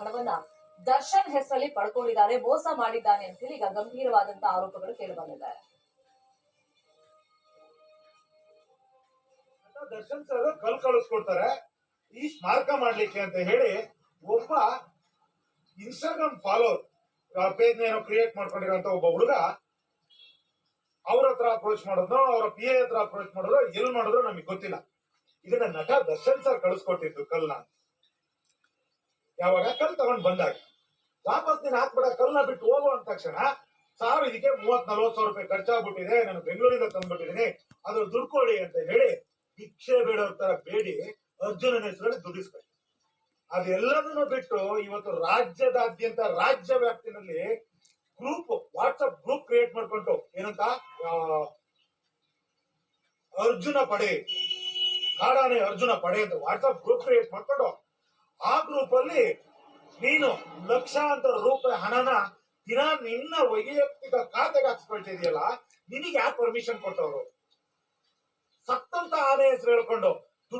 ಹಣವನ್ನ ದರ್ಶನ್ ಹೆಸರಲ್ಲಿ ಪಡ್ಕೊಂಡಿದ್ದಾರೆ, ಮೋಸ ಮಾಡಿದ್ದಾನೆ ಅಂತ ಹೇಳಿ ಈಗ ಗಂಭೀರವಾದಂತಹ ಆರೋಪಗಳು ಕೇಳಿಬಂದಿದೆ ದರ್ಶನ್ ಸರ್ ಕಲ್ ಕಳಿಸ್ಕೊಡ್ತಾರೆ. ಈ ಸ್ಮಾರಕ ಮಾಡ್ಲಿಕ್ಕೆ ಅಂತ ಹೇಳಿ ಒಬ್ಬ ಇನ್ಸ್ಟಾಗ್ರಾಮ್ ಫಾಲೋವರ್ ಪೇಜ್ ಏನೋ ಕ್ರಿಯೇಟ್ ಮಾಡ್ಕೊಂಡಿರೋಂತ ಒಬ್ಬ ಹುಡುಗ ಅವ್ರ ಹತ್ರ ಅಪ್ರೋಚ್ ಮಾಡೋದು ಅವ್ರ ಪಿ ಎ ಹತ್ರ ಅಪ್ರೋಚ್ ಮಾಡಿದ್ರು ಎಲ್ ಮಾಡಿದ್ರು ನಮಗೆ ಗೊತ್ತಿಲ್ಲ. ಇದನ್ನ ನಟ ದರ್ಶನ್ ಸರ್ ಕಳಿಸ್ಕೊಟ್ಟಿದ್ದು ಕಲ್ನ ಯಾವಾಗ ಕಲ್ಲು ತಗೊಂಡ್ ಬಂದಾಗ. ವಾಪಸ್ ನೀನ್ ಹಾಕ್ಬಿಡ, ಕಲ್ಲನ್ನ ಬಿಟ್ಟು ಹೋಗು ಅಂದ ತಕ್ಷಣ ಸಾವಿರ ಇದಕ್ಕೆ ಮೂವತ್ ನಲ್ವತ್ ಸಾವಿರ ರೂಪಾಯಿ ಖರ್ಚಾಗ್ಬಿಟ್ಟಿದೆ, ನಾನು ಬೆಂಗಳೂರಿಂದ ತಂದ್ಬಿಟ್ಟಿದ್ದೀನಿ ಅದ್ರ ದುಡ್ಕೊಳ್ಳಿ ಅಂತ ಹೇಳಿ ಭಿಕ್ಷೆ ಬೇಡೋ ತರ ಬೇಡಿ, ಅರ್ಜುನನ ಹೆಸರಲ್ಲಿ ದುಡಿಸ್ಬೇಕು ಅದೆಲ್ಲದನ್ನು ಬಿಟ್ಟು ಇವತ್ತು ರಾಜ್ಯದಾದ್ಯಂತ ರಾಜ್ಯ ವ್ಯಾಪ್ತಿನಲ್ಲಿ ಗ್ರೂಪ್ ವಾಟ್ಸಪ್ ಗ್ರೂಪ್ ಕ್ರಿಯೇಟ್ ಮಾಡ್ಕೊಂಡು ಏನಂತ ಅರ್ಜುನ ಪಡೆ, ಕಾಡಾನೆ ಅರ್ಜುನ ಪಡೆ ಅಂತ ವಾಟ್ಸಪ್ ಗ್ರೂಪ್ ಕ್ರಿಯೇಟ್ ಮಾಡ್ಕೊಂಡು ಆ ಗ್ರೂಪಲ್ಲಿ ನೀನು ಲಕ್ಷಾಂತರ ರೂಪಾಯಿ ಹಣನ ದಿನ ನಿನ್ನ ವೈಯಕ್ತಿಕ ಖಾತೆಗೆ ಹಾಕ್ಸ್ಕೊಳ್ತಿದ್ಯಲ್ಲ ನಿನಗೆ ಯಾಕೆ ಪರ್ಮಿಷನ್ ಕೊಟ್ಟವರು? ಸತ್ತಂತ ಆನೆ ಹೆಸರು ಹೇಳ್ಕೊಂಡು